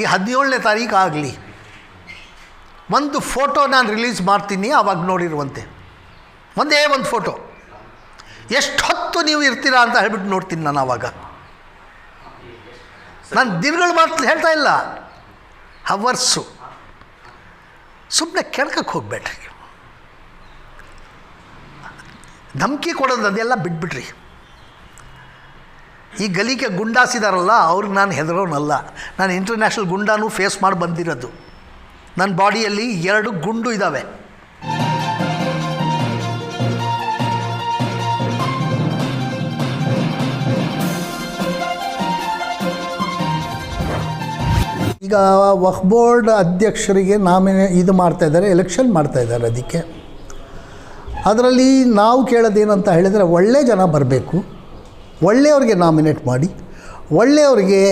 ಈ ಹದಿನೇಳನೇ ತಾರೀಕು ಆಗಲಿ. ಒಂದು ಫೋಟೋ ನಾನು ರಿಲೀಸ್ ಮಾಡ್ತೀನಿ ಆವಾಗ ನೋಡಿರುವಂತೆ. ಒಂದೇ ಒಂದು ಫೋಟೋ. ಎಷ್ಟು ಹೊತ್ತು ನೀವು ಇರ್ತೀರಾ ಅಂತ ಹೇಳ್ಬಿಟ್ಟು ನೋಡ್ತೀನಿ ನಾನು ಆವಾಗ ನಾನು ದಿನಗಳು ಮಾತ್ರ ಹೇಳ್ತಾ ಇಲ್ಲ. ಹವರ್ಸು. ಸುಮ್ಮನೆ ಕೆಳಕಕ್ಕೆ ಹೋಗ್ಬೇಡ್ರಿ. ಧಮಕಿ ಕೊಡೋದು ಅದೆಲ್ಲ ಬಿಟ್ಬಿಟ್ರಿ ಈ ಗಲೀಕೆ ಗುಂಡಾಸಿದಾರಲ್ಲ, ಅವ್ರಿಗೆ ನಾನು ಹೆದರೋನಲ್ಲ. ನಾನು ಇಂಟರ್ನ್ಯಾಷನಲ್ ಗುಂಡಾನು ಫೇಸ್ ಮಾಡಿ ಬಂದಿರೋದು. ನನ್ನ ಬಾಡಿಯಲ್ಲಿ ಎರಡು ಗುಂಡು ಇದ್ದಾವೆ ಈಗ ವಕ್ಫ್ ಬೋರ್ಡ್ ಅಧ್ಯಕ್ಷರಿಗೆ ನಾಮಿನೇ ಇದು ಮಾಡ್ತಾ ಇದ್ದಾರೆ ಎಲೆಕ್ಷನ್ ಮಾಡ್ತಾ ಇದ್ದಾರೆ ಅದಕ್ಕೆ. ಅದರಲ್ಲಿ ನಾವು ಕೇಳೋದೇನಂತ ಹೇಳಿದರೆ, ಒಳ್ಳೆ ಜನ ಬರಬೇಕು. ಒಳ್ಳೆಯವ್ರಿಗೆ ನಾಮಿನೇಟ್ ಮಾಡಿ, ಒಳ್ಳೆಯವ್ರಿಗೆ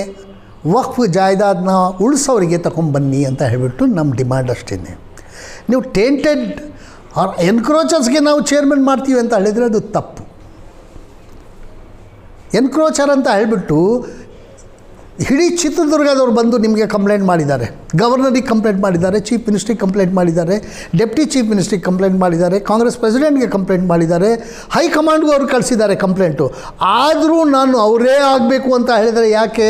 ವಕ್ಫ್ ಜಾಯ್ದಾದನ್ನ ಉಳಿಸೋರಿಗೆ ತಗೊಂಬನ್ನಿ ಅಂತ ಹೇಳಿಬಿಟ್ಟು ನಮ್ಮ ಡಿಮ್ಯಾಂಡ್ ಅಷ್ಟೇ ನೀವು ಟೇಂಟೆಡ್ ಆರ್ ಎನ್ಕ್ರೋಚರ್ಸ್ಗೆ ನಾವು ಚೇರ್ಮನ್ ಮಾಡ್ತೀವಿ ಅಂತ ಹೇಳಿದರೆ ಅದು ತಪ್ಪು. ಎನ್ಕ್ರೋಚರ್ ಅಂತ ಹೇಳಿಬಿಟ್ಟು ಇಡೀ ಚಿತ್ರದುರ್ಗದವ್ರು ಬಂದು ನಿಮಗೆ ಕಂಪ್ಲೇಂಟ್ ಮಾಡಿದ್ದಾರೆ. ಗವರ್ನರಿಗೆ ಕಂಪ್ಲೇಂಟ್ ಮಾಡಿದ್ದಾರೆ ಚೀಫ್ ಮಿನಿಸ್ಟ್ರಿಗೆ ಕಂಪ್ಲೇಂಟ್ ಮಾಡಿದ್ದಾರೆ ಡೆಪ್ಟಿ ಚೀಫ್ ಮಿನಿಸ್ಟ್ರಿಗೆ ಕಂಪ್ಲೇಂಟ್ ಮಾಡಿದ್ದಾರೆ ಕಾಂಗ್ರೆಸ್ ಪ್ರೆಸಿಡೆಂಟ್ಗೆ ಕಂಪ್ಲೇಂಟ್ ಮಾಡಿದ್ದಾರೆ ಹೈಕಮಾಂಡ್ಗೂ ಅವರು ಕಳಿಸಿದ್ದಾರೆ ಕಂಪ್ಲೇಂಟು ಆದರೂ ನಾನು ಅವರೇ ಆಗಬೇಕು ಅಂತ ಹೇಳಿದರೆ ಯಾಕೆ?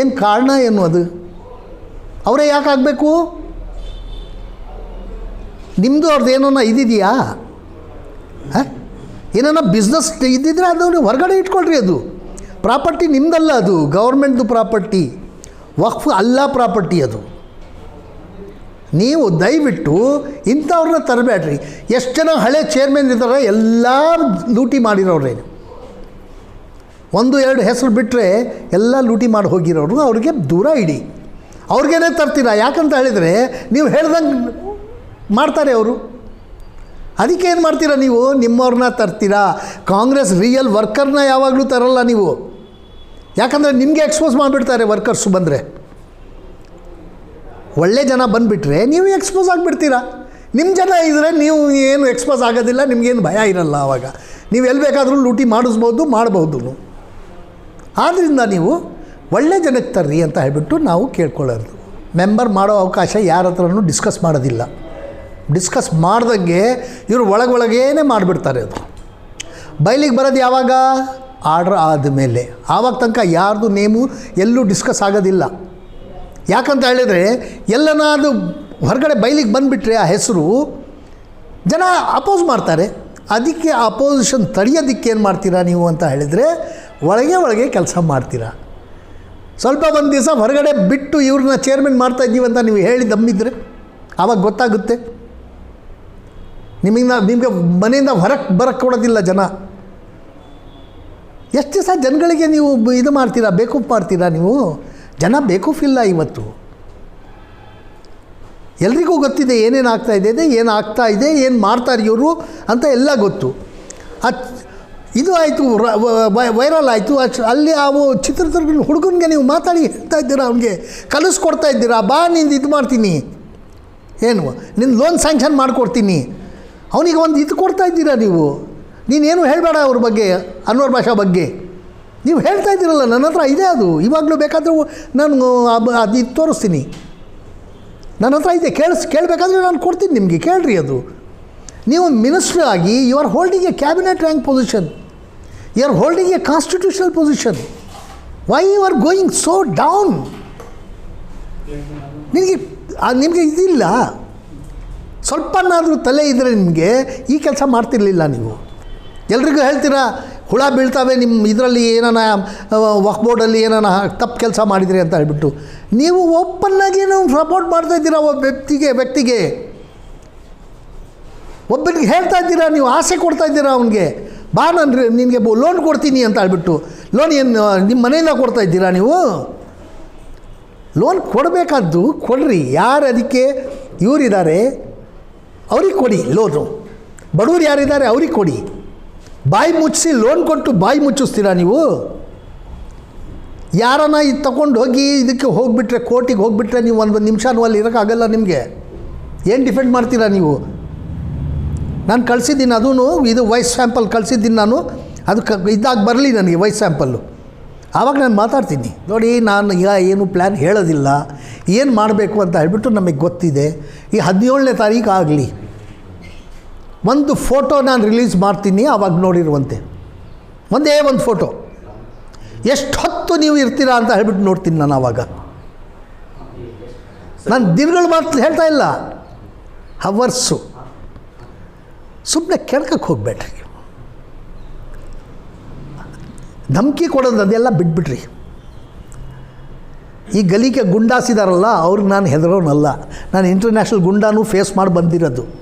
ಏನು ಕಾರಣ ಏನು ಅದು? ಅವರೇ ಯಾಕೆ ಆಗಬೇಕು? ನಿಮ್ಮದು ಅವ್ರದ್ದು ಏನನ್ನ ಇದಿದೆಯಾ? ಹಾಂ? ಏನಾರ ಬಿಸ್ನೆಸ್ ಇದ್ದಿದ್ರೆ ಅದು ಹೊರಗಡೆ ಇಟ್ಕೊಳ್ರಿ ಅದು. ಪ್ರಾಪರ್ಟಿ ನಿಮ್ಮದಲ್ಲ ಅದು, ಗೌರ್ಮೆಂಟ್ದು ಪ್ರಾಪರ್ಟಿ, ವಕ್ಫ್ ಅಲ್ಲ ಪ್ರಾಪರ್ಟಿ ಅದು. ನೀವು ದಯವಿಟ್ಟು ಇಂಥವ್ರನ್ನ ತರಬೇಡ್ರಿ. ಎಷ್ಟು ಜನ ಹಳೆ ಚೇರ್ಮನ್ ಇದ್ದಾರೆ ಎಲ್ಲ ಲೂಟಿ ಮಾಡಿರೋರೇ. ಒಂದು, ಎರಡು ಹೆಸರು ಬಿಟ್ಟರೆ ಎಲ್ಲ ಲೂಟಿ ಮಾಡಿ ಹೋಗಿರೋರು ಅವ್ರಿಗೆ ದೂರ ಇಡಿ. ಅವ್ರಿಗೇನೆ ತರ್ತೀರಾ? ಯಾಕಂತ ಹೇಳಿದರೆ ನೀವು ಹೇಳ್ದಂಗೆ ಮಾಡ್ತಾರೆ ಅವರು. ಅದಕ್ಕೆ ಏನು ಮಾಡ್ತೀರಾ ನೀವು? ನಿಮ್ಮವ್ರನ್ನ ತರ್ತೀರಾ? ಕಾಂಗ್ರೆಸ್ ರಿಯಲ್ ವರ್ಕರ್ನ ಯಾವಾಗಲೂ ತರಲ್ಲ ನೀವು. ಯಾಕಂದರೆ ನಿಮಗೆ ಎಕ್ಸ್ಪೋಸ್ ಮಾಡಿಬಿಡ್ತಾರೆ ವರ್ಕರ್ಸು ಬಂದರೆ. ಒಳ್ಳೆ ಜನ ಬಂದುಬಿಟ್ರೆ ನೀವು ಎಕ್ಸ್ಪೋಸ್ ಆಗಿಬಿಡ್ತೀರಾ. ನಿಮ್ಮ ಜನ ಇದ್ದರೆ ನೀವು ಏನು ಎಕ್ಸ್ಪೋಸ್ ಆಗೋದಿಲ್ಲ, ನಿಮಗೇನು ಭಯ ಇರಲ್ಲ ಆವಾಗ ನೀವು ಎಲ್ಲಿ ಬೇಕಾದರೂ ಲೂಟಿ ಮಾಡಿಸ್ಬೋದು ಮಾಡಬಹುದು ಆದ್ದರಿಂದ ನೀವು ಒಳ್ಳೆ ಜನಕ್ಕೆ ತರ್ರಿ ಅಂತ ಹೇಳಿಬಿಟ್ಟು ನಾವು ಕೇಳ್ಕೊಳ್ಳೋದು. ಮೆಂಬರ್ ಮಾಡೋ ಅವಕಾಶ ಯಾರ ಹತ್ರನೂ ಡಿಸ್ಕಸ್ ಮಾಡೋದಿಲ್ಲ. ಡಿಸ್ಕಸ್ ಮಾಡ್ದಂಗೆ ಇವರು ಒಳಗೊಳಗೇನೆ ಮಾಡಿಬಿಡ್ತಾರೆ ಅದು. ಬಯಲಿಗೆ ಬರೋದು ಯಾವಾಗ? ಆರ್ಡ್ರ್ ಆದಮೇಲೆ ಆವಾಗ ತನಕ ಯಾರ್ದು ನೇಮು ಎಲ್ಲೂ ಡಿಸ್ಕಸ್ ಆಗೋದಿಲ್ಲ. ಯಾಕಂತ ಹೇಳಿದರೆ ಎಲ್ಲನಾದರೂ ಹೊರಗಡೆ ಬೈಲಿಗೆ ಬಂದುಬಿಟ್ರೆ ಆ ಹೆಸರು ಜನ ಅಪೋಸ್ ಮಾಡ್ತಾರೆ. ಅದಕ್ಕೆ ಅಪೋಸಿಷನ್ ತಡೆಯೋದಿಕ್ಕೆ ಏನು ಮಾಡ್ತೀರಾ ನೀವು ಅಂತ ಹೇಳಿದರೆ ಒಳಗೆ ಒಳಗೆ ಕೆಲಸ ಮಾಡ್ತೀರಾ. ಸ್ವಲ್ಪ ಒಂದು ದಿವಸ ಹೊರಗಡೆ ಬಿಟ್ಟು ಇವ್ರನ್ನ ಚೇರ್ಮನ್ ಮಾಡ್ತಾ ಇದ್ದೀವಿ ಅಂತ ನೀವು ಹೇಳಿ ದಮ್ಮಿದ್ರೆ ಆವಾಗ ಗೊತ್ತಾಗುತ್ತೆ. ನಿಮಗೆ ನಿಮಗೆ ಮನೆಯಿಂದ ಹೊರಗೆ ಬರಕ್ಕೆ ಕೊಡೋದಿಲ್ಲ ಜನ. ಎಷ್ಟು ದಿವಸ ಜನಗಳಿಗೆ ನೀವು ಇದು ಮಾಡ್ತೀರಾ, ಬೇಕೂಫ್ ಮಾಡ್ತೀರಾ ನೀವು? ಜನ ಬೇಕೂಫಿಲ್ಲ ಇವತ್ತು. ಎಲ್ರಿಗೂ ಗೊತ್ತಿದೆ ಏನೇನು ಆಗ್ತಾ ಇದೆ ಏನು ಆಗ್ತಾ ಇದೆ, ಏನು ಮಾಡ್ತಾರೆ ಇವರು ಅಂತ ಎಲ್ಲ ಗೊತ್ತು. ಇದು ಆಯಿತು ವೈರಲ್ ಆಯಿತು. ಅಲ್ಲಿ ಅವು ಚಿತ್ರದುರ್ಗ ಹುಡುಗನಿಗೆ ನೀವು ಮಾತಾಡಿ ಹೇಳ್ತಾ ಇದ್ದೀರಾ, ಅವನಿಗೆ ಕಲಿಸ್ಕೊಡ್ತಾ ಇದ್ದೀರಾ, ಬಾ, ನಿಂದು ಇದು ಮಾಡ್ತೀನಿ. ಏನು? ನಿನ್ನ ಲೋನ್ ಸ್ಯಾಂಕ್ಷನ್ ಮಾಡಿಕೊಡ್ತೀನಿ. ಅವನಿಗೆ ಒಂದು ಇದು ಕೊಡ್ತಾ ಇದ್ದೀರಾ ನೀವು? ನೀನೇನು ಹೇಳಬೇಡ ಅವ್ರ ಬಗ್ಗೆ, ಅನ್ವರ್ ಭಾಷಾ ಬಗ್ಗೆ. ನೀವು ಹೇಳ್ತಾ ಇದ್ದೀರಲ್ಲ, ನನ್ನ ಹತ್ರ ಇದೆ ಅದು. ಇವಾಗಲೂ ಬೇಕಾದರೂ ನಾನು ಅದು ಇದು ತೋರಿಸ್ತೀನಿ. ನನ್ನ ಹತ್ರ ಇದೆ, ಕೇಳಿಸ್, ಕೇಳಬೇಕಾದ್ರೆ ನಾನು ಕೊಡ್ತೀನಿ ನಿಮಗೆ, ಕೇಳ್ರಿ ಅದು. ನೀವು ಮಿನಿಸ್ಟ್ರ್ ಆಗಿ you are holding a cabinet rank position you are holding a constitutional position why you are going so down ನಿಮಗೆ ನಿಮಗೆ ಇದಿಲ್ಲ. ಸ್ವಲ್ಪನಾದರೂ ತಲೆ ಇದ್ದರೆ ನಿಮಗೆ ಈ ಕೆಲಸ ಮಾಡ್ತಿರ್ಲಿಲ್ಲ ನೀವು. ಎಲ್ರಿಗೂ ಹೇಳ್ತೀರಾ, ಹುಳ ಬೀಳ್ತಾವೆ ನಿಮ್ಮ ಇದರಲ್ಲಿ ಏನಾನ ವಕ್ ಬೋರ್ಡಲ್ಲಿ ಏನಾನ ತಪ್ಪು ಕೆಲಸ ಮಾಡಿದ್ರಿ ಅಂತ ಹೇಳ್ಬಿಟ್ಟು. ನೀವು ಓಪನ್ನಾಗಿ ನೀವು ಸಪೋರ್ಟ್ ಮಾಡ್ತಾ ಇದ್ದೀರಾ ಒಬ್ಬ ವ್ಯಕ್ತಿಗೆ ವ್ಯಕ್ತಿಗೆ? ಒಬ್ಬನಿಗೆ ಹೇಳ್ತಾ ಇದ್ದೀರಾ, ನೀವು ಆಸೆ ಕೊಡ್ತಾ ಇದ್ದೀರಾ ಅವನಿಗೆ? ಬಾ ನಾನು ನಿನಗೆ ಲೋನ್ ಕೊಡ್ತೀನಿ ಅಂತ ಹೇಳ್ಬಿಟ್ಟು. ಲೋನ್ ಏನು ನಿಮ್ಮ ಮನೆಯಿಂದ ಕೊಡ್ತಾ ಇದ್ದೀರಾ ನೀವು? ಲೋನ್ ಕೊಡಬೇಕಾದ್ದು ಕೊಡ್ರಿ, ಯಾರು ಅದಕ್ಕೆ? ಇವರಿದ್ದಾರೆ ಅವ್ರಿಗೆ ಕೊಡಿ ಲೋನು ಬಡವರು ಯಾರಿದ್ದಾರೆ, ಅವ್ರಿಗೆ ಕೊಡಿ. ಬಾಯಿ ಮುಚ್ಚಿಸಿ ಲೋನ್ ಕೊಟ್ಟು ಬಾಯಿ ಮುಚ್ಚಿಸ್ತೀರಾ ನೀವು? ಯಾರನ್ನ ಇದು ತಗೊಂಡು ಹೋಗಿ ಇದಕ್ಕೆ ಹೋಗಿಬಿಟ್ರೆ, ಕೋರ್ಟಿಗೆ ಹೋಗಿಬಿಟ್ರೆ ನೀವು ಒಂದು ನಿಮಿಷನೂ ಅಲ್ಲಿ ಇರೋಕ್ಕಾಗಲ್ಲ ನಿಮಗೆ. ಏನು ಡಿಫೆಂಡ್ ಮಾಡ್ತೀರಾ ನೀವು? ನಾನು ಕಳಿಸಿದ್ದೀನಿ ಅದೂ ಇದು ವಾಯ್ಸ್ ಸ್ಯಾಂಪಲ್ ಕಳಿಸಿದ್ದೀನಿ ನಾನು. ಅದು ಕ, ಇದಾಗಿ ಬರಲಿ ನನಗೆ ವಾಯ್ಸ್ ಸ್ಯಾಂಪಲ್ಲು. ಆವಾಗ ನಾನು ಮಾತಾಡ್ತೀನಿ. ನೋಡಿ, ನಾನು ಈಗ ಏನು ಪ್ಲ್ಯಾನ್ ಹೇಳೋದಿಲ್ಲ. ಏನು ಮಾಡಬೇಕು ಅಂತ ಹೇಳ್ಬಿಟ್ಟು ನಮಗೆ ಗೊತ್ತಿದೆ. ಈ ಹದಿನೇಳನೇ ತಾರೀಕು ಆಗಲಿ. ಒಂದು ಫೋಟೋ ನಾನು ರಿಲೀಸ್ ಮಾಡ್ತೀನಿ ಆವಾಗ ನೋಡಿರುವಂತೆ. ಒಂದೇ ಒಂದು ಫೋಟೋ. ಎಷ್ಟು ಹೊತ್ತು ನೀವು ಇರ್ತೀರಾ ಅಂತ ಹೇಳ್ಬಿಟ್ಟು ನೋಡ್ತೀನಿ ನಾನು ಆವಾಗ ನಾನು ದಿನಗಳು ಮಾತು ಹೇಳ್ತಾ ಇಲ್ಲ. ಹವರ್ಸು. ಸುಮ್ಮನೆ ಕೆಳಕಕ್ಕೆ ಹೋಗ್ಬೇಡ್ರಿ. ಧಮಕಿ ಕೊಡೋದು ಅದೆಲ್ಲ ಬಿಟ್ಬಿಟ್ರಿ ಈ ಗಲಿಕೆ ಗುಂಡಾಸಿದಾರಲ್ಲ, ಅವ್ರಿಗೆ ನಾನು ಹೆದರೋನಲ್ಲ. ನಾನು ಇಂಟರ್ನ್ಯಾಷನಲ್ ಗುಂಡಾನು ಫೇಸ್ ಮಾಡಿ ಬಂದಿರೋದು.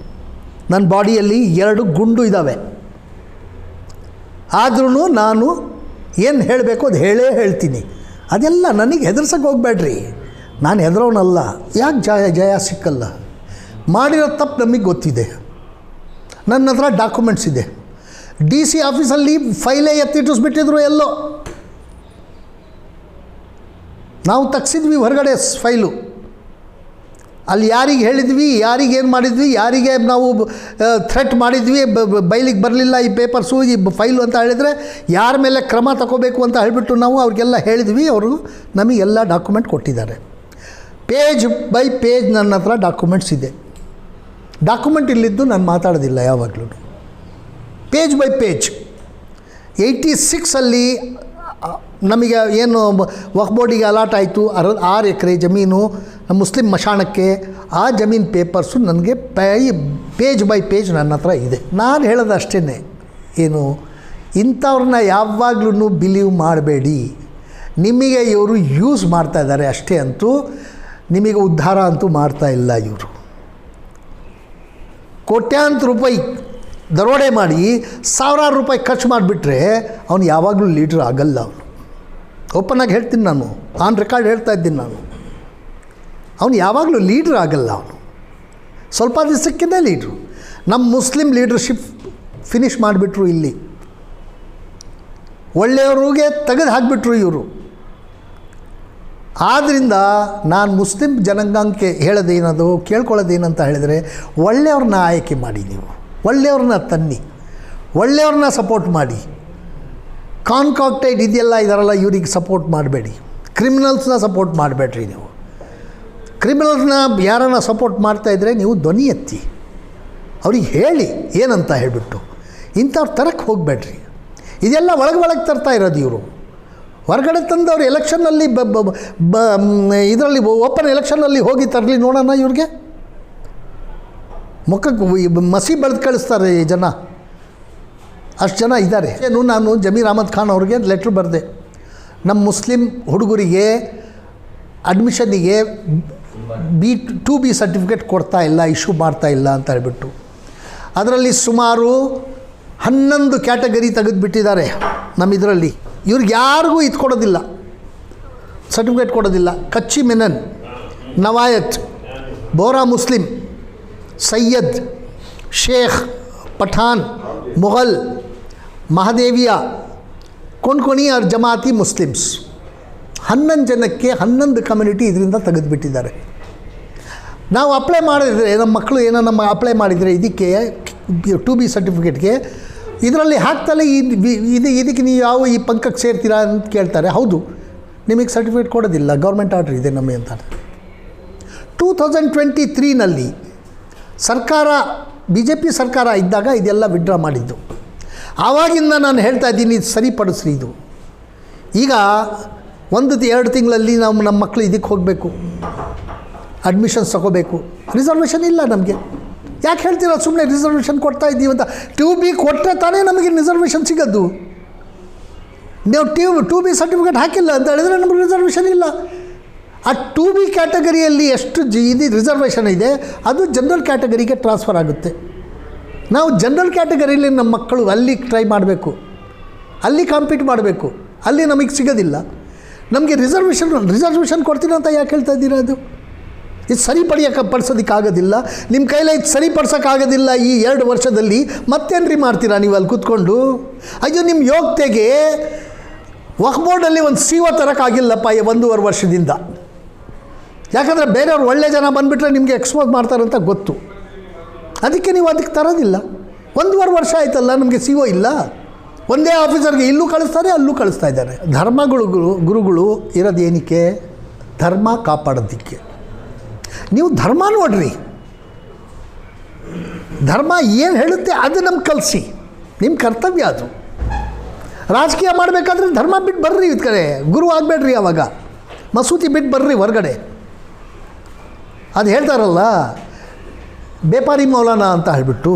ನನ್ನ ಬಾಡಿಯಲ್ಲಿ ಎರಡು ಗುಂಡು ಇದ್ದಾವೆ ಆದ್ರೂ ನಾನು ಏನು ಹೇಳಬೇಕು ಅದು ಹೇಳೇ ಹೇಳ್ತೀನಿ. ಅದೆಲ್ಲ ನನಗೆ ಹೆದರ್ಸಕ್ಕೆ ಹೋಗ್ಬೇಡ್ರಿ. ನಾನು ಹೆದರೋನಲ್ಲ. ಯಾಕೆ ಜಯ ಜಯ ಸಿಕ್ಕಲ್ಲ? ಮಾಡಿರೋ ತಪ್ಪು ನಮಗೆ ಗೊತ್ತಿದೆ. ನನ್ನ ಹತ್ರ ಡಾಕ್ಯುಮೆಂಟ್ಸ್ ಇದೆ. ಡಿ ಸಿ ಆಫೀಸಲ್ಲಿ ಫೈಲೇ ಎತ್ತಿಟ್ಟಿಸ್ಬಿಟ್ಟಿದ್ರು ಎಲ್ಲೋ. ನಾವು ತಗ್ಸಿದ್ವಿ ಹೊರಗಡೆ ಫೈಲು. ಅಲ್ಲಿ ಯಾರಿಗೆ ಹೇಳಿದ್ವಿ, ಯಾರಿಗೆ ಏನು ಮಾಡಿದ್ವಿ, ಯಾರಿಗೆ ನಾವು ಥ್ರೆಟ್ ಮಾಡಿದ್ವಿ ಬೈಲಿಗೆ ಬರಲಿಲ್ಲ ಈ ಪೇಪರ್ಸು ಈ ಫೈಲು ಅಂತ ಹೇಳಿದರೆ ಯಾರ ಮೇಲೆ ಕ್ರಮ ತಗೋಬೇಕು ಅಂತ ಹೇಳಿಬಿಟ್ಟು ನಾವು ಅವ್ರಿಗೆಲ್ಲ ಹೇಳಿದ್ವಿ, ಅವರು ನಮಗೆಲ್ಲ ಡಾಕ್ಯುಮೆಂಟ್ ಕೊಟ್ಟಿದ್ದಾರೆ. ಪೇಜ್ ಬೈ ಪೇಜ್ ನನ್ನ ಹತ್ರ ಡಾಕ್ಯುಮೆಂಟ್ಸ್ ಇದೆ. ಡಾಕ್ಯುಮೆಂಟ್ ಇಲ್ಲಿದ್ದು ನಾನು ಮಾತಾಡೋದಿಲ್ಲ ಯಾವಾಗಲೂ. ಪೇಜ್ ಬೈ ಪೇಜ್ ಏಯ್ಟಿ ಸಿಕ್ಸಲ್ಲಿ ನಮಗೆ ಏನು ವಕ್ ಬೋರ್ಡಿಗೆ ಅಲಾಟ್ ಆಯಿತು, ಅರ, ಆರು ಎಕರೆ ಜಮೀನು ಮುಸ್ಲಿಂ ಮಶಾಣಕ್ಕೆ ಆ ಜಮೀನ್ ಪೇಪರ್ಸು ನನಗೆ ಪೈ, ಪೇಜ್ ಬೈ ಪೇಜ್ ನನ್ನ ಹತ್ರ ಇದೆ. ನಾನು ಹೇಳೋದು ಅಷ್ಟೇ ಏನು, ಇಂಥವ್ರನ್ನ ಯಾವಾಗಲೂ ಬಿಲೀವ್ ಮಾಡಬೇಡಿ. ನಿಮಗೆ ಇವರು ಯೂಸ್ ಮಾಡ್ತಾ ಇದ್ದಾರೆ ಅಷ್ಟೇ ಅಂತೂ, ನಿಮಗೆ ಉದ್ಧಾರ ಅಂತೂ ಮಾಡ್ತಾ ಇಲ್ಲ ಇವರು. ಕೋಟ್ಯಾಂತರ ರೂಪಾಯಿ ದರೋಡೆ ಮಾಡಿ ಸಾವಿರಾರು ರೂಪಾಯಿ ಖರ್ಚು ಮಾಡಿಬಿಟ್ರೆ ಅವನು ಯಾವಾಗಲೂ ಲೀಡ್ರ್ ಆಗಲ್ಲ ಅವನು. ಓಪನ್ನಾಗಿ ಹೇಳ್ತೀನಿ ನಾನು. ಆನ್ ರೆಕಾರ್ಡ್ ಹೇಳ್ತಾ ಇದ್ದೀನಿ ನಾನು. ಅವನು ಯಾವಾಗಲೂ ಲೀಡ್ರ್ ಆಗಲ್ಲ ಅವನು. ಸ್ವಲ್ಪ ದಿವಸಕ್ಕಿಂತ ಲೀಡ್ರು ನಮ್ಮ ಮುಸ್ಲಿಂ ಲೀಡರ್ಶಿಪ್ ಫಿನಿಷ್ ಮಾಡಿಬಿಟ್ರು ಇಲ್ಲಿ. ಒಳ್ಳೆಯವ್ರಿಗೆ ತೆಗೆದು ಹಾಕಿಬಿಟ್ರು ಇವರು. ಆದ್ದರಿಂದ ನಾನು ಮುಸ್ಲಿಂ ಜನಾಂಗಕ್ಕೆ ಹೇಳೋದೇನದು ಕೇಳ್ಕೊಳ್ಳೋದೇನಂತ ಹೇಳಿದರೆ, ಒಳ್ಳೆಯವ್ರನ್ನ ಆಯ್ಕೆ ಮಾಡಿ ನೀವು. ಒಳ್ಳೆಯವ್ರನ್ನ ತನ್ನಿ. ಒಳ್ಳೆಯವ್ರನ್ನ ಸಪೋರ್ಟ್ ಮಾಡಿ. ಕಾನ್ಕಾಕ್ಟೈಡ್ ಇದೆಯಲ್ಲ, ಇದರಲ್ಲ ಇವ್ರಿಗೆ ಸಪೋರ್ಟ್ ಮಾಡಬೇಡಿ. ಕ್ರಿಮಿನಲ್ಸ್ನ ಸಪೋರ್ಟ್ ಮಾಡಬೇಡ್ರಿ ನೀವು. ಕ್ರಿಮಿನಲ್ಸ್ನ ಯಾರನ್ನ ಸಪೋರ್ಟ್ ಮಾಡ್ತಾ ಇದ್ದರೆ ನೀವು ಧ್ವನಿ ಎತ್ತಿ. ಅವ್ರಿಗೆ ಹೇಳಿ ಏನಂತ ಹೇಳಿಬಿಟ್ಟು. ಇಂಥವ್ರು ತರಕ್ಕೆ ಹೋಗಬೇಡ್ರಿ. ಇದೆಲ್ಲ ಒಳಗೆ ಒಳಗೆ ತರ್ತಾ ಇರೋದು ಇವರು. ಹೊರಗಡೆ ಅವ್ರು ಎಲೆಕ್ಷನ್ನಲ್ಲಿ ಬ ಬ ಇದರಲ್ಲಿ ಓಪನ್ ಎಲೆಕ್ಷನ್ನಲ್ಲಿ ಹೋಗಿ ತರಲಿ ನೋಡೋಣ ಇವ್ರಿಗೆ. ಮುಖಕ್ಕೆ ಮಸಿ ಬಳ್ದು ಕಳಿಸ್ತಾರೆ ಈ ಜನ. ಅಷ್ಟು ಜನ ಇದ್ದಾರೆ. ಏನು ನಾನು ಜಮೀರ್ ಅಹಮದ್ ಖಾನ್ ಅವ್ರಿಗೆ ಲೆಟ್ರ್ ಬರೆದೆ. ನಮ್ಮ ಮುಸ್ಲಿಂ ಹುಡುಗರಿಗೆ ಅಡ್ಮಿಷನ್ನಿಗೆ ಬಿ ಟು ಬಿ ಸರ್ಟಿಫಿಕೇಟ್ ಕೊಡ್ತಾ ಇಲ್ಲ, ಇಶ್ಯೂ ಮಾಡ್ತಾ ಇಲ್ಲ ಅಂತ ಹೇಳ್ಬಿಟ್ಟು. ಅದರಲ್ಲಿ ಸುಮಾರು ಹನ್ನೊಂದು ಕ್ಯಾಟಗರಿ ತೆಗೆದುಬಿಟ್ಟಿದ್ದಾರೆ ನಮ್ಮ ಇದರಲ್ಲಿ. ಇವ್ರಿಗೆ ಯಾರಿಗೂ ಇದು ಕೊಡೋದಿಲ್ಲ. ಸರ್ಟಿಫಿಕೇಟ್ ಕೊಡೋದಿಲ್ಲ. ಕಚ್ಚಿ ಮೆನನ್, ನವಾಯತ್, ಬೋರಾ ಮುಸ್ಲಿಂ, ಸೈಯದ್, ಶೇಖ್, ಪಠಾನ್, ಮೊಘಲ್, ಮಹಾದೇವಿಯ ಕೊಂಡ್ಕೊಣಿ ಅವ್ರ ಜಮಾತಿ ಮುಸ್ಲಿಮ್ಸ್. ಹನ್ನೊಂದು ಜನಕ್ಕೆ ಹನ್ನೊಂದು ಕಮ್ಯುನಿಟಿ ಇದರಿಂದ ತೆಗೆದುಬಿಟ್ಟಿದ್ದಾರೆ. ನಾವು ಅಪ್ಲೈ ಮಾಡಿದರೆ ನಮ್ಮ ಮಕ್ಕಳು ಏನೋ ನಮ್ಮ ಅಪ್ಲೈ ಮಾಡಿದರೆ ಇದಕ್ಕೆ ಟು ಬಿ ಸರ್ಟಿಫಿಕೇಟ್ಗೆ ಇದರಲ್ಲಿ ಹಾಕ್ತಲೇ ಇದು ಇದಕ್ಕೆ ನೀವು ಯಾವ ಈ ಪಂಕಕ್ಕೆ ಸೇರ್ತೀರಾ ಅಂತ ಕೇಳ್ತಾರೆ. ಹೌದು, ನಿಮಗೆ ಸರ್ಟಿಫಿಕೇಟ್ ಕೊಡೋದಿಲ್ಲ. ಗೌರ್ಮೆಂಟ್ ಆರ್ಡರ್ ಇದೆ ನಮಗೆ ಅಂತ. ಟೂ ತೌಸಂಡ್ ಟ್ವೆಂಟಿ ತ್ರೀನಲ್ಲಿ ಸರ್ಕಾರ ಬಿ ಜೆ ಪಿ ಸರ್ಕಾರ ಇದ್ದಾಗ ಇದೆಲ್ಲ ವಿಡ್ರಾ ಮಾಡಿದ್ದು. ಆವಾಗಿಂದ ನಾನು ಹೇಳ್ತಾ ಇದ್ದೀನಿ, ಇದು ಸರಿಪಡಿಸ್ರಿ ಇದು. ಈಗ ಒಂದು ಎರಡು ತಿಂಗಳಲ್ಲಿ ನಾವು ನಮ್ಮ ಮಕ್ಕಳು ಇದಕ್ಕೆ ಹೋಗಬೇಕು. ಅಡ್ಮಿಷನ್ಸ್ ತಗೋಬೇಕು. ರಿಸರ್ವೇಷನ್ ಇಲ್ಲ ನಮಗೆ. ಯಾಕೆ ಹೇಳ್ತೀರ ಸುಮ್ಮನೆ ರಿಸರ್ವೇಷನ್ ಕೊಡ್ತಾ ಇದ್ದೀವಿ ಅಂತ? ಟ್ಯೂ ಬಿ ಕೊಟ್ಟರೆ ತಾನೇ ನಮಗೆ ರಿಸರ್ವೇಷನ್ ಸಿಗೋದು. ನೀವು ಟ್ಯೂ ಟು ಬಿ ಸರ್ಟಿಫಿಕೇಟ್ ಹಾಕಿಲ್ಲ ಅಂತ ಹೇಳಿದರೆ ನಮಗೆ ರಿಸರ್ವೇಷನ್ ಇಲ್ಲ. ಆ ಟು ಬಿ ಕ್ಯಾಟಗರಿಯಲ್ಲಿ ಎಷ್ಟು ಜಿ ಇದು ರಿಸರ್ವೇಷನ್ ಇದೆ, ಅದು ಜನರಲ್ ಕ್ಯಾಟಗರಿಗೆ ಟ್ರಾನ್ಸ್ಫರ್ ಆಗುತ್ತೆ. ನಾವು ಜನರಲ್ ಕ್ಯಾಟಗರಿಯಲ್ಲಿ ನಮ್ಮ ಮಕ್ಕಳು ಅಲ್ಲಿ ಟ್ರೈ ಮಾಡಬೇಕು. ಅಲ್ಲಿ ಕಾಂಪೀಟ್ ಮಾಡಬೇಕು. ಅಲ್ಲಿ ನಮಗೆ ಸಿಗೋದಿಲ್ಲ. ನಮಗೆ ರಿಸರ್ವೇಷನ್ ರಿಸರ್ವೇಷನ್ ಕೊಡ್ತೀನಿ ಅಂತ ಯಾಕೆ ಹೇಳ್ತಾ ಇದ್ದೀರಾ ಅದು? ಇದು ಸರಿಪಡಿಯಕ್ಕೆ ಪಡಿಸೋದಕ್ಕಾಗೋದಿಲ್ಲ ನಿಮ್ಮ ಕೈಲೇ ಇದು ಸರಿಪಡಿಸೋಕ್ಕಾಗೋದಿಲ್ಲ ಈ ಎರಡು ವರ್ಷದಲ್ಲಿ. ಮತ್ತೇನ್ರಿ ಮಾಡ್ತೀರಾ ನೀವು ಅಲ್ಲಿ ಕೂತ್ಕೊಂಡು? ಅಯ್ಯೋ, ನಿಮ್ಮ ಯೋಗ್ಯತೆಗೆ ವಕ್ ಬೋರ್ಡಲ್ಲಿ ಒಂದು ಸೀವ ತರೋಕ್ಕಾಗಿಲ್ಲಪ್ಪ ಒಂದೂವರೆ ವರ್ಷದಿಂದ. ಯಾಕಂದರೆ ಬೇರೆಯವ್ರು ಒಳ್ಳೆ ಜನ ಬಂದುಬಿಟ್ರೆ ನಿಮಗೆ ಎಕ್ಸ್ಪೋಸ್ ಮಾಡ್ತಾರಂತ ಗೊತ್ತು. ಅದಕ್ಕೆ ನೀವು ಅದಕ್ಕೆ ತರೋದಿಲ್ಲ. ಒಂದೂವರೆ ವರ್ಷ ಆಯ್ತಲ್ಲ, ನಮಗೆ ಸಿ ಒ ಇಲ್ಲ. ಒಂದೇ ಆಫೀಸರ್ಗೆ ಇಲ್ಲೂ ಕಳಿಸ್ತಾರೆ, ಅಲ್ಲೂ ಕಳಿಸ್ತಾ ಇದ್ದಾರೆ. ಧರ್ಮಗಳು ಗುರುಗಳು ಇರೋದು ಏನಕ್ಕೆ ಧರ್ಮ ಕಾಪಾಡೋದಕ್ಕೆ. ನೀವು ಧರ್ಮ ನೋಡ್ರಿ. ಧರ್ಮ ಏನು ಹೇಳುತ್ತೆ ಅದು ನಮ್ಗೆ ಕಲಿಸಿ. ನಿಮ್ಮ ಕರ್ತವ್ಯ ಅದು. ರಾಜಕೀಯ ಮಾಡಬೇಕಾದ್ರೆ ಧರ್ಮ ಬಿಟ್ಟು ಬರ್ರಿ ಇದು ಕಡೆ. ಗುರು ಆಗಬೇಡ್ರಿ ಅವಾಗ. ಮಸೂತಿ ಬಿಟ್ಟು ಬರ್ರಿ ಹೊರಗಡೆ. ಅದು ಹೇಳ್ತಾರಲ್ಲ, ಬೇಪಾರಿ ಮೌಲಾನ ಅಂತ ಹೇಳಿಬಿಟ್ಟು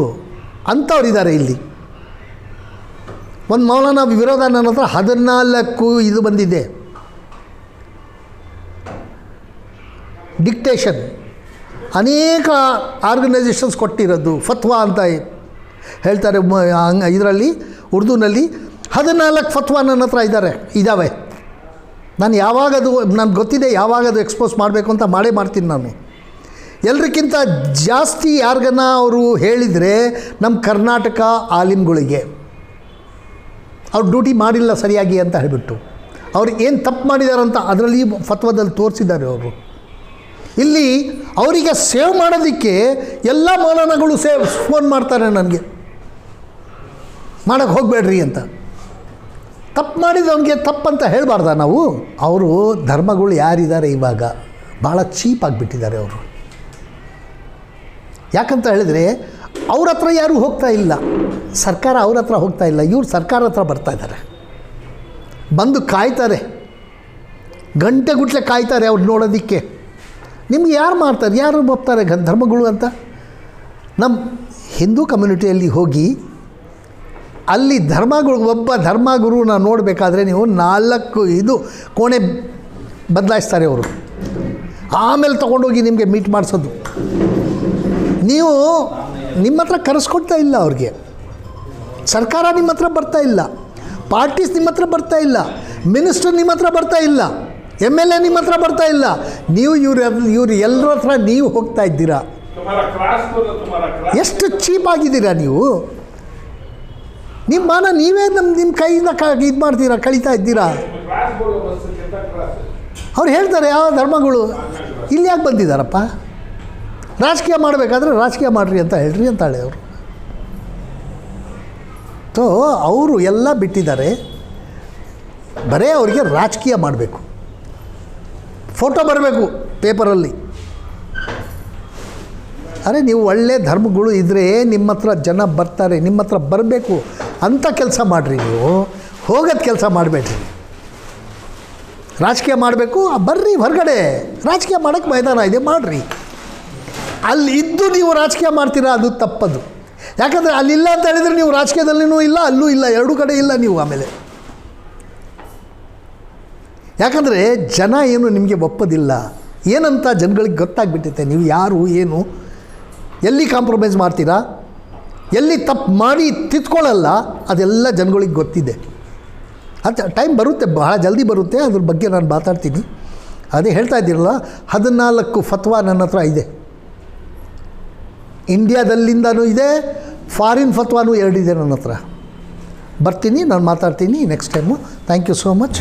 ಅಂಥವ್ರು ಇದ್ದಾರೆ ಇಲ್ಲಿ. ಒಂದು ಮೌಲಾನ ವಿರೋಧ ನನ್ನ ಹತ್ರ ಹದಿನಾಲ್ಕು ಇದು ಬಂದಿದೆ. ಡಿಕ್ಟೇಷನ್ ಅನೇಕ ಆರ್ಗನೈಸೇಷನ್ಸ್ ಕೊಟ್ಟಿರೋದು ಫತ್ವಾ ಅಂತ ಹೇಳ್ತಾರೆ ಇದರಲ್ಲಿ, ಉರ್ದುನಲ್ಲಿ ಹದಿನಾಲ್ಕು ಫತ್ವಾ ನನ್ನ ಹತ್ರ ಇದ್ದಾರೆ ಇದ್ದಾವೆ ನಾನು ಯಾವಾಗ ಅದು, ನನಗೆ ಗೊತ್ತಿದೆ ಯಾವಾಗ ಅದು ಎಕ್ಸ್ಪೋಸ್ ಮಾಡಬೇಕು ಅಂತ ಮಾಡೇ ಮಾಡ್ತೀನಿ ನಾನು. ಎಲ್ರಿಗಿಂತ ಜಾಸ್ತಿ ಯಾರ್ಗನ ಅವರು ಹೇಳಿದರೆ ನಮ್ಮ ಕರ್ನಾಟಕ ಆಲಿಮ್ಗಳಿಗೆ ಅವ್ರು ಡ್ಯೂಟಿ ಮಾಡಿಲ್ಲ ಸರಿಯಾಗಿ ಅಂತ ಹೇಳಿಬಿಟ್ಟು. ಅವ್ರು ಏನು ತಪ್ಪು ಮಾಡಿದಾರಂತ ಅದರಲ್ಲಿ ಫತ್ವದಲ್ಲಿ ತೋರಿಸಿದ್ದಾರೆ ಅವರು. ಇಲ್ಲಿ ಅವರಿಗೆ ಸೇವ್ ಮಾಡೋದಕ್ಕೆ ಎಲ್ಲ ಮೌಲಾನಗಳು ಸೇವ್, ಫೋನ್ ಮಾಡ್ತಾರೆ ನನಗೆ. ಮಾಡೋಕ್ಕೆ ಹೋಗಬೇಡ್ರಿ ಅಂತ. ತಪ್ಪು ಮಾಡಿದವನಿಗೆ ತಪ್ಪಂತ ಹೇಳಬಾರ್ದ ನಾವು? ಅವರು ಧರ್ಮಗಳು ಯಾರಿದ್ದಾರೆ ಇವಾಗ? ಭಾಳ ಚೀಪ್ ಆಗಿಬಿಟ್ಟಿದ್ದಾರೆ ಅವರು. ಯಾಕಂತ ಹೇಳಿದರೆ, ಅವ್ರ ಹತ್ರ ಯಾರೂ ಹೋಗ್ತಾ ಇಲ್ಲ. ಸರ್ಕಾರ ಅವ್ರ ಹತ್ರ ಹೋಗ್ತಾ ಇಲ್ಲ. ಇವ್ರು ಸರ್ಕಾರ ಹತ್ರ ಬರ್ತಾ ಇದ್ದಾರೆ. ಬಂದು ಕಾಯ್ತಾರೆ. ಗಂಟೆಗುಟ್ಲೆ ಕಾಯ್ತಾರೆ ಅವ್ರು ನೋಡೋದಕ್ಕೆ. ನಿಮ್ಗೆ ಯಾರು ಮಾಡ್ತಾರೆ? ಯಾರು ಒಪ್ತಾರೆ ಧರ್ಮಗಳು ಅಂತ? ನಮ್ಮ ಹಿಂದೂ ಕಮ್ಯುನಿಟಿಯಲ್ಲಿ ಹೋಗಿ ಅಲ್ಲಿ ಧರ್ಮಗಳು, ಒಬ್ಬ ಧರ್ಮಗುರುನ ನೋಡಬೇಕಾದ್ರೆ ನೀವು ನಾಲ್ಕು ಇದು ಕೋಣೆ ಬದಲಾಯಿಸ್ತಾರೆ ಅವರು. ಆಮೇಲೆ ತೊಗೊಂಡೋಗಿ ನಿಮಗೆ ಮೀಟ್ ಮಾಡಿಸೋದು. ನೀವು ನಿಮ್ಮ ಹತ್ರ ಕರೆಸ್ಕೊಡ್ತಾ ಇಲ್ಲ ಅವ್ರಿಗೆ. ಸರ್ಕಾರ ನಿಮ್ಮ ಹತ್ರ ಬರ್ತಾ ಇಲ್ಲ. ಪಾರ್ಟೀಸ್ ನಿಮ್ಮ ಹತ್ರ ಬರ್ತಾ ಇಲ್ಲ. ಮಿನಿಸ್ಟರ್ ನಿಮ್ಮ ಹತ್ರ ಬರ್ತಾ ಇಲ್ಲ. ಎಂ ಎಲ್ ಎ ನಿಮ್ಮ ಹತ್ರ ಬರ್ತಾ ಇಲ್ಲ. ನೀವು ಇವ್ರ ಇವ್ರು ಎಲ್ಲರ ಹತ್ರ ನೀವು ಹೋಗ್ತಾ ಇದ್ದೀರಾ. ಎಷ್ಟು ಚೀಪ್ ಆಗಿದ್ದೀರಾ ನೀವು? ನಿಮ್ಮ ಮಾನ ನೀವೇ ನಮ್ಮ ನಿಮ್ಮ ಕೈಯಿಂದ ಕ ಇದು ಮಾಡ್ತೀರಾ ಕಳೀತಾ ಇದ್ದೀರಾ? ಅವ್ರು ಹೇಳ್ತಾರೆ ಯಾವ ಧರ್ಮಗಳು ಇಲ್ಲಿ ಯಾಕೆ ಬಂದಿದ್ದಾರಪ್ಪ? ರಾಜಕೀಯ ಮಾಡಬೇಕಾದ್ರೆ ರಾಜಕೀಯ ಮಾಡ್ರಿ ಅಂತ ಹೇಳ್ರಿ ಅಂತಾಳೆ ಅವರು. ಸೊ ಅವರು ಎಲ್ಲ ಬಿಟ್ಟಿದ್ದಾರೆ. ಬರೇ ಅವರಿಗೆ ರಾಜಕೀಯ ಮಾಡಬೇಕು. ಫೋಟೋ ಬರಬೇಕು ಪೇಪರಲ್ಲಿ. ಅರೆ ನೀವು ಒಳ್ಳೆ ಧರ್ಮಗಳು ಇದ್ದರೆ ನಿಮ್ಮ ಹತ್ರ ಜನ ಬರ್ತಾರೆ, ನಿಮ್ಮ ಹತ್ರ ಬರಬೇಕು ಅಂಥ ಕೆಲಸ ಮಾಡಿರಿ ನೀವು. ಹೋಗೋದು ಕೆಲಸ ಮಾಡಬೇಡ್ರಿ. ರಾಜಕೀಯ ಮಾಡಬೇಕು ಬರ್ರಿ ಹೊರಗಡೆ. ರಾಜಕೀಯ ಮಾಡೋಕ್ಕೆ ಮೈದಾನ ಇದೆ, ಮಾಡಿರಿ. ಅಲ್ಲಿ ಇದ್ದು ನೀವು ರಾಜಕೀಯ ಮಾಡ್ತೀರಾ, ಅದು ತಪ್ಪದು. ಯಾಕಂದರೆ ಅಲ್ಲಿಲ್ಲ ಅಂತ ಹೇಳಿದರೆ ನೀವು ರಾಜಕೀಯದಲ್ಲಿನೂ ಇಲ್ಲ, ಅಲ್ಲೂ ಇಲ್ಲ, ಎರಡೂ ಕಡೆ ಇಲ್ಲ ನೀವು ಆಮೇಲೆ. ಯಾಕಂದರೆ ಜನ ಏನು ನಿಮಗೆ ಒಪ್ಪೋದಿಲ್ಲ. ಏನಂತ ಜನಗಳಿಗೆ ಗೊತ್ತಾಗ್ಬಿಟ್ಟಿದೆ ನೀವು ಯಾರು, ಏನು, ಎಲ್ಲಿ ಕಾಂಪ್ರಮೈಸ್ ಮಾಡ್ತೀರಾ? ಎಲ್ಲಿ ತಪ್ಪು ಮಾಡಿ ತಿತ್ಕೊಳ್ಳಲ್ಲ ಅದೆಲ್ಲ ಜನಗಳಿಗೆ ಗೊತ್ತಿದೆ. ಅದು ಟೈಮ್ ಬರುತ್ತೆ, ಬಹಳ ಜಲ್ದಿ ಬರುತ್ತೆ, ಅದ್ರ ಬಗ್ಗೆ ನಾನು ಮಾತಾಡ್ತೀನಿ. ಅದೇ ಹೇಳ್ತಾ ಇದ್ದೀರಲ್ಲ, ಹದಿನಾಲ್ಕು ಫತ್ವಾ ನನ್ನ ಹತ್ರ ಇದೆ. ಇಂಡಿಯಾದಲ್ಲಿಂದನೂ ಇದೆ ಫಾರಿನ್ ಫತ್ವಾನೂ ಎರಡಿದೆ ನನ್ನ ಹತ್ರ. ಬರ್ತೀನಿ, ನಾನು ಮಾತಾಡ್ತೀನಿ next time thank you so much